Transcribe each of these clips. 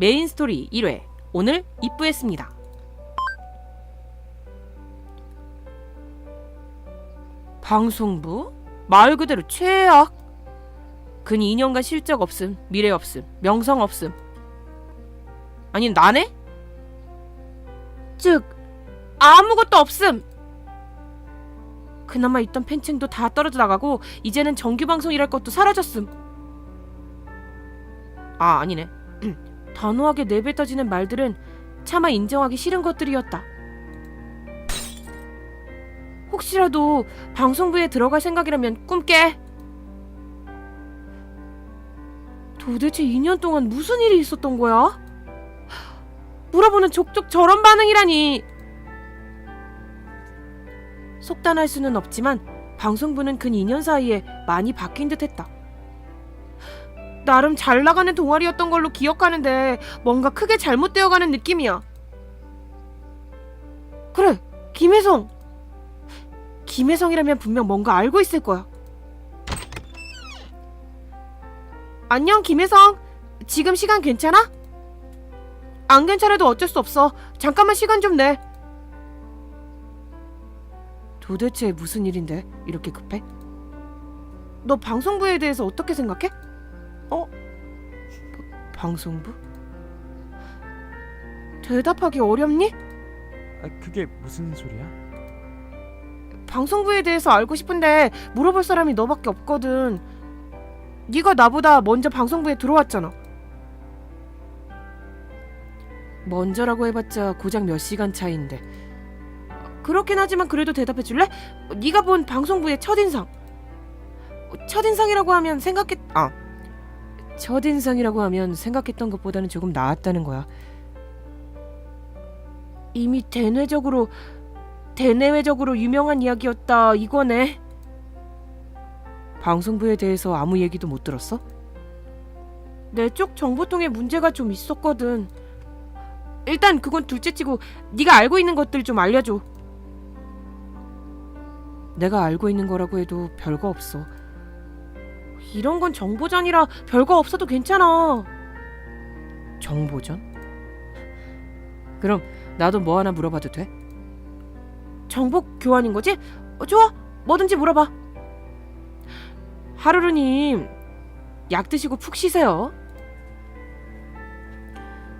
메인 스토리 1회 오늘 입부했습니다. 방송부 말 그대로 최악. 근 2년간 실적 없음, 미래 없음, 명성 없음. 아니 나네? 즉 아무것도 없음. 그나마 있던 팬층도 다 떨어져 나가고 이제는 정규 방송이랄 것도 사라졌음. 아 아니네. 단호하게 내뱉어지는 말들은 차마 인정하기 싫은 것들이었다. 혹시라도 방송부에 들어갈 생각이라면 꿈 깨. 도대체 2년 동안 무슨 일이 있었던 거야? 물어보는 족족 저런 반응이라니. 속단할 수는 없지만 방송부는 근 2년 사이에 많이 바뀐 듯 했다. 나름 잘 나가는 동아리였던 걸로 기억하는데 뭔가 크게 잘못되어 가는 느낌이야. 그래, 김혜성. 김혜성이라면 분명 뭔가 알고 있을 거야. 안녕, 김혜성. 지금 시간 괜찮아? 안 괜찮아도 어쩔 수 없어. 잠깐만 시간 좀 내. 도대체 무슨 일인데 이렇게 급해? 너 방송부에 대해서 어떻게 생각해? 어? 바- 방송부? 대답하기 어렵니? 아, 그게 무슨 소리야? 방송부에 대해서 알고 싶은데 물어볼 사람이 너밖에 없거든. 네가 나보다 먼저 방송부에 들어왔잖아. 먼저라고 해봤자 고작 몇 시간 차이인데. 그렇긴 하지만 그래도 대답해 줄래? 네가 본 방송부의 첫인상. 첫인상이라고 하면 생각했 아 첫인상이라고 하면 생각했던 것보다는 조금 나았다는 거야. 이미 대내적으로 대내외적으로 유명한 이야기였다 이거네. 방송부에 대해서 아무 얘기도 못 들었어? 내 쪽 정보통에 문제가 좀 있었거든. 일단 그건 둘째치고 네가 알고 있는 것들 좀 알려줘. 내가 알고 있는 거라고 해도 별거 없어. 이런 건 정보전이라 별거 없어도 괜찮아. 정보전? 그럼 나도 뭐 하나 물어봐도 돼? 정보 교환인 거지? 어, 좋아. 뭐든지 물어봐. 하루루님, 약 드시고 푹 쉬세요.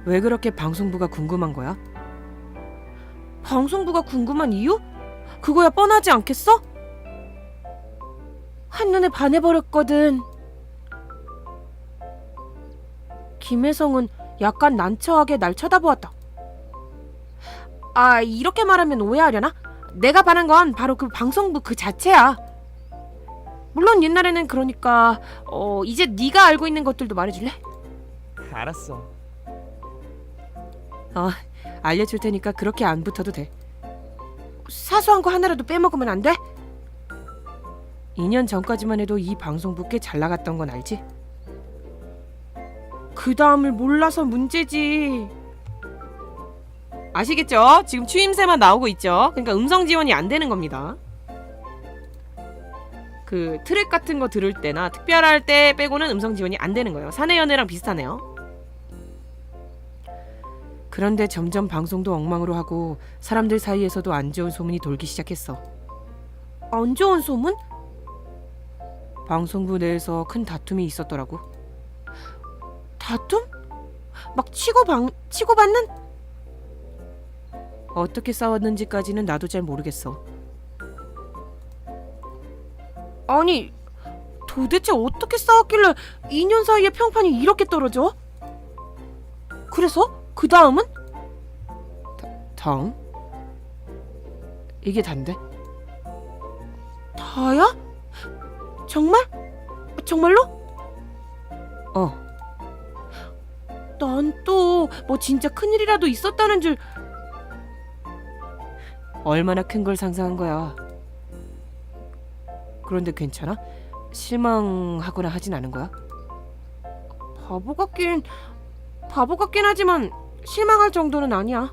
왜 그렇게 방송부가 궁금한 거야? 방송부가 궁금한 이유? 그거야 뻔하지 않겠어? 한눈에 반해버렸거든. 김혜성은 약간 난처하게 날 쳐다보았다. 아, 이렇게 말하면 오해하려나? 내가 반한 건 바로 그 방송부 그 자체야. 물론 옛날에는 그러니까 어 이제 네가 알고 있는 것들도 말해줄래? 알았어. 어 알려줄 테니까 그렇게 안 붙어도 돼. 사소한 거 하나라도 빼먹으면 안 돼? 2년 전까지만 해도 이 방송부 꽤 잘 나갔던 건 알지? 그 다음을 몰라서 문제지. 아시겠죠? 지금 추임새만 나오고 있죠. 그러니까 음성 지원이 안 되는 겁니다. 그 트랙 같은 거 들을 때나 특별할 때 빼고는 음성 지원이 안 되는 거예요. 사내 연애랑 비슷하네요. 그런데 점점 방송도 엉망으로 하고 사람들 사이에서도 안 좋은 소문이 돌기 시작했어. 안 좋은 소문? 방송부 내에서 큰 다툼이 있었더라고. 다툼? 막 치고 방 치고 받는? 어떻게 싸웠는지까지는 나도 잘 모르겠어. 아니, 도대체 어떻게 싸웠길래 2년 사이에 평판이 이렇게 떨어져? 그래서 그 다음은? 다음? 이게 단데? 다야? 정말? 정말로? 어. 난 또 뭐 진짜 큰일이라도 있었다는 줄 얼마나 큰 걸 상상한 거야. 그런데 괜찮아? 실망하거나 하진 않은 거야? 바보 같긴 바보 같긴 하지만 실망할 정도는 아니야.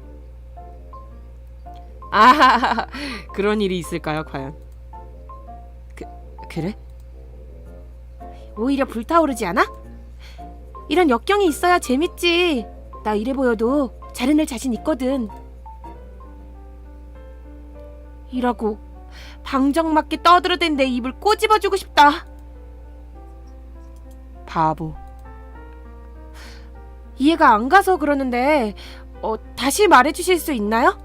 아, 그런 일이 있을까요, 과연? 그 그래? 오히려 불타오르지 않아? 이런 역경이 있어야 재밌지. 나 이래 보여도 잘해낼 자신 있거든. 이라고 방정맞게 떠들어댄 내 입을 꼬집어주고 싶다. 바보. 이해가 안 가서 그러는데 어, 다시 말해주실 수 있나요?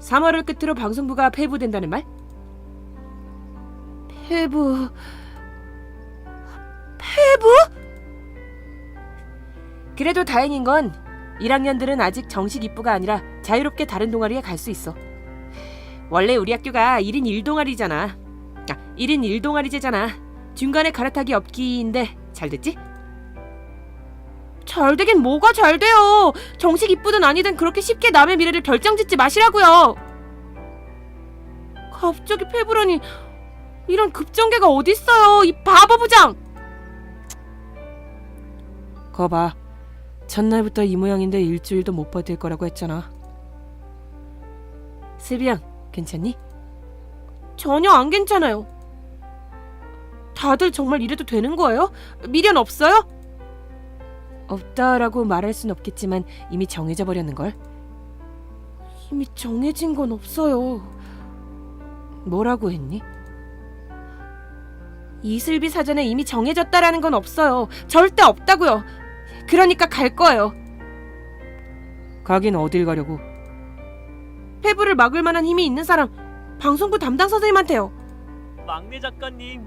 3월을 끝으로 방송부가 폐부된다는 말? 폐부... 폐부? 그래도 다행인 건 1학년들은 아직 정식 입부가 아니라 자유롭게 다른 동아리에 갈 수 있어. 원래 우리 학교가 1인 1동아리잖아. 아, 1인 1동아리제잖아. 중간에 갈아타기 없기인데 잘 됐지? 잘 되긴 뭐가 잘 돼요. 정식 입부든 아니든 그렇게 쉽게 남의 미래를 결정짓지 마시라고요. 갑자기 폐부라니 이런 급전개가 어딨어요. 이 바보 부장. 거봐. 첫날부터 이 모양인데 일주일도 못 버틸 거라고 했잖아. 슬비양, 괜찮니? 전혀 안 괜찮아요. 다들 정말 이래도 되는 거예요? 미련 없어요? 없다라고 말할 순 없겠지만 이미 정해져 버렸는 걸. 이미 정해진 건 없어요. 뭐라고 했니? 이슬비 사전에 이미 정해졌다라는 건 없어요. 절대 없다고요. 그러니까 갈 거예요. 가긴 어딜 가려고? 폐부를 막을 만한 힘이 있는 사람 방송부 담당 선생님한테요. 막내 작가님.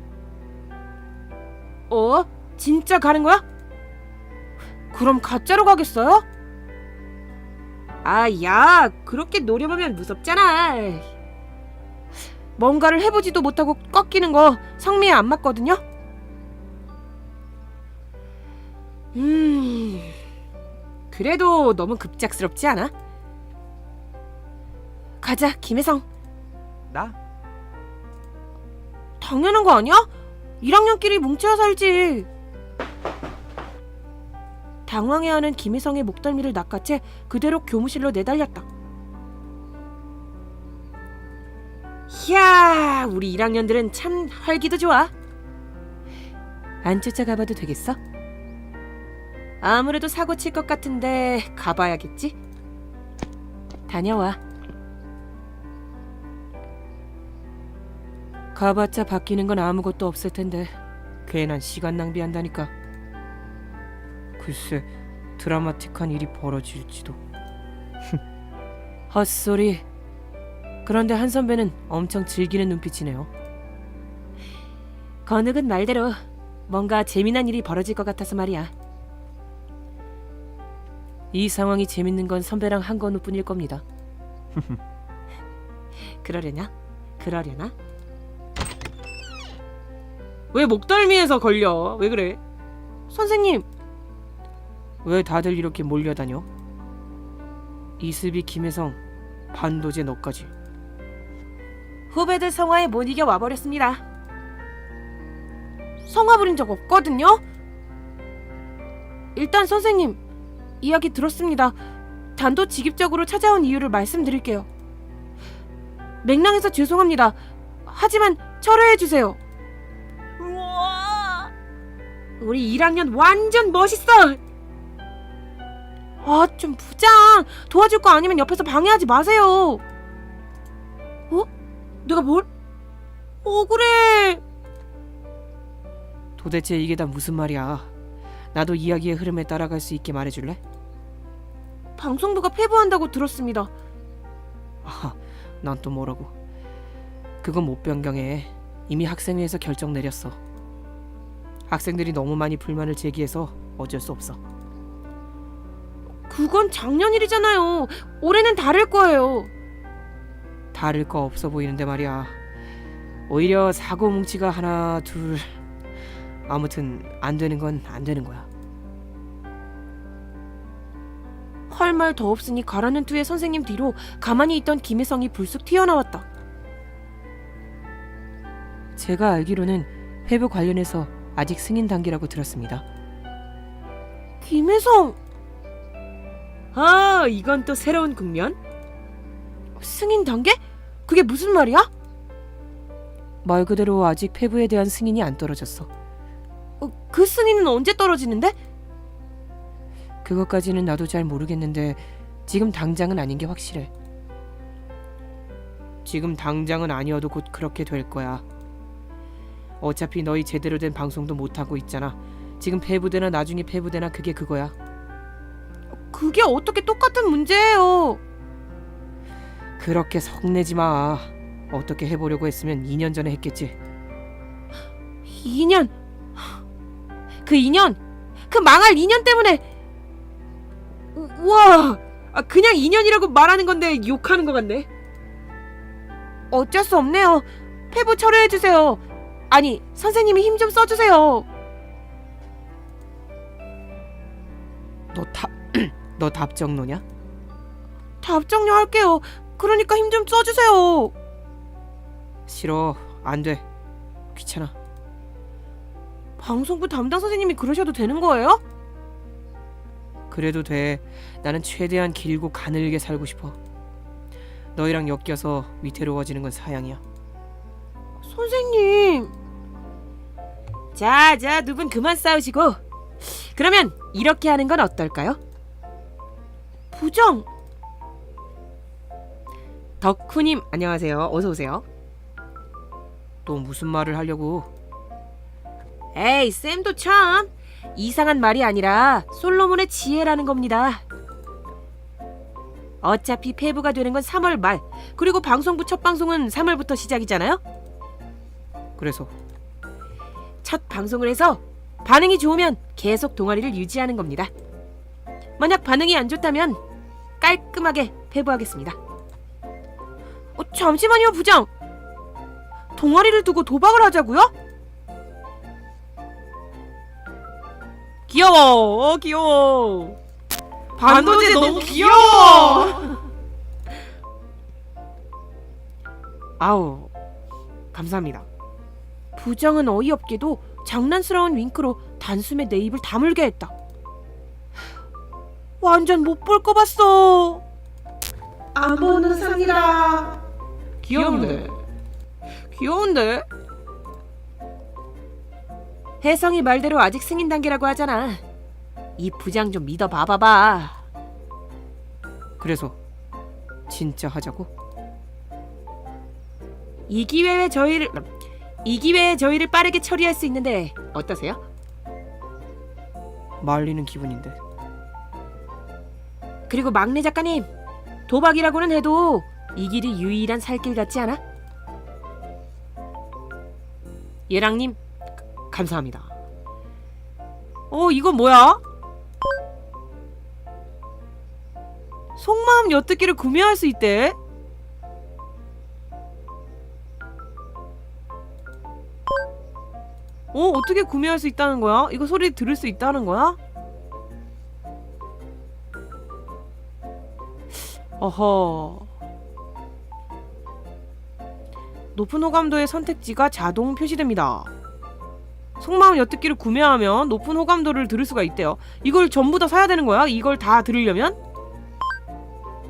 어? 진짜 가는 거야? 그럼 가짜로 가겠어요? 아, 야, 그렇게 노려보면 무섭잖아. 뭔가를 해보지도 못하고 꺾이는 거 성미에 안 맞거든요? 음, 그래도 너무 급작스럽지 않아? 가자, 김혜성. 나? 당연한 거 아니야? 1학년끼리 뭉쳐야 살지. 당황해하는 김혜성의 목덜미를 낚아채 그대로 교무실로 내달렸다. 이야, 우리 1학년들은 참 활기도 좋아. 안 쫓아가봐도 되겠어? 아무래도 사고 칠 것 같은데 가봐야겠지? 다녀와. 가봤자 바뀌는 건 아무것도 없을 텐데 괜한 시간 낭비한다니까. 글쎄 드라마틱한 일이 벌어질지도. 헛소리. 그런데 한 선배는 엄청 즐기는 눈빛이네요. 건욱은 말대로 뭔가 재미난 일이 벌어질 것 같아서 말이야. 이 상황이 재밌는 건 선배랑 한건우뿐일 겁니다. 그러려냐? 그러려나? 왜 목덜미에서 걸려? 왜 그래? 선생님, 왜 다들 이렇게 몰려다녀? 이슬비 김혜성, 반도제 너까지. 후배들 성화에 못 이겨 와버렸습니다. 성화 부린 적 없거든요? 일단 선생님, 이야기 들었습니다. 단도직입적으로 찾아온 이유를 말씀드릴게요. 맹랑해서 죄송합니다. 하지만 철회해주세요. 우와. 우리 1학년 완전 멋있어. 아, 좀 부장 도와줄 거 아니면 옆에서 방해하지 마세요. 어? 내가 뭘? 억울해. 도대체 이게 다 무슨 말이야? 나도 이야기의 흐름에 따라갈 수 있게 말해줄래? 방송부가 폐부한다고 들었습니다. 아, 난 또 뭐라고? 그건 못 변경해. 이미 학생회에서 결정 내렸어. 학생들이 너무 많이 불만을 제기해서 어쩔 수 없어. 그건 작년 일이잖아요. 올해는 다를 거예요. 다를 거 없어 보이는데 말이야. 오히려 사고 뭉치가 하나 둘 아무튼 안 되는 건 안 되는 거야. 할 말 더 없으니 가라는 투의 선생님 뒤로 가만히 있던 김혜성이 불쑥 튀어나왔다. 제가 알기로는 회부 관련해서 아직 승인 단계라고 들었습니다. 김혜성! 아, 이건 또 새로운 국면? 승인 단계? 그게 무슨 말이야? 말 그대로 아직 폐부에 대한 승인이 안 떨어졌어. 어, 그 승인은 언제 떨어지는데? 그것까지는 나도 잘 모르겠는데 지금 당장은 아닌 게 확실해. 지금 당장은 아니어도 곧 그렇게 될 거야. 어차피 너희 제대로 된 방송도 못 하고 있잖아. 지금 폐부대나 나중에 폐부대나 그게 그거야. 그게 어떻게 똑같은 문제예요? 그렇게 성내지 마. 어떻게 해보려고 했으면 2년 전에 했겠지. 2년? 그 2년? 그 망할 2년 때문에 우- 우와 아, 그냥 2년이라고 말하는 건데 욕하는 것 같네 어쩔 수 없네요 폐부 철회해 주세요 아니 선생님이 힘 좀 써주세요 너 답, 너 답정너냐? 답정너 할게요 그러니까 힘 좀 써주세요 싫어 안 돼 귀찮아 방송부 담당 선생님이 그러셔도 되는 거예요? 그래도 돼. 나는 최대한 길고 가늘게 살고 싶어. 너희랑 엮여서 위태로워지는 건 사양이야. 선생님. 자, 자, 두 분 그만 싸우시고. 그러면 이렇게 하는 건 어떨까요? 부정. 덕후님 안녕하세요. 어서 오세요. 또 무슨 말을 하려고? 에이, 쌤도 참 이상한 말이 아니라 솔로몬의 지혜라는 겁니다. 어차피 폐부가 되는 건 3월 말, 그리고 방송부 첫 방송은 3월부터 시작이잖아요. 그래서 첫 방송을 해서 반응이 좋으면 계속 동아리를 유지하는 겁니다. 만약 반응이 안 좋다면 깔끔하게 폐부하겠습니다. 어, 잠시만요, 부장. 동아리를 두고 도박을 하자고요? 귀여워, 어, 귀여워. 반도제 너무 귀여워. 아우, 감사합니다. 부장은 어이없게도 장난스러운 윙크로 단숨에 내 입을 다물게 했다. 완전 못 볼 거 봤어. 안 보는 상이라. 귀여운데. 귀여운데? 혜성이 말대로 아직 승인 단계라고 하잖아. 이 부장 좀 믿어 봐봐봐. 그래서 진짜 하자고? 이 기회에 저희를 이 기회에 저희를 빠르게 처리할 수 있는데 어떠세요? 말리는 기분인데. 그리고 막내 작가님 도박이라고는 해도 이 길이 유일한 살길 같지 않아? 예랑님 감사합니다. 어, 이건 뭐야? 속마음 엿듣기를 구매할 수 있대. 어, 어떻게 구매할 수 있다는 거야? 이거 소리 들을 수 있다는 거야? 어허. 높은 호감도의 선택지가 자동 표시됩니다. 속마음 엿듣기를 구매하면 높은 호감도를 들을 수가 있대요. 이걸 전부 다 사야 되는 거야? 이걸 다 들으려면?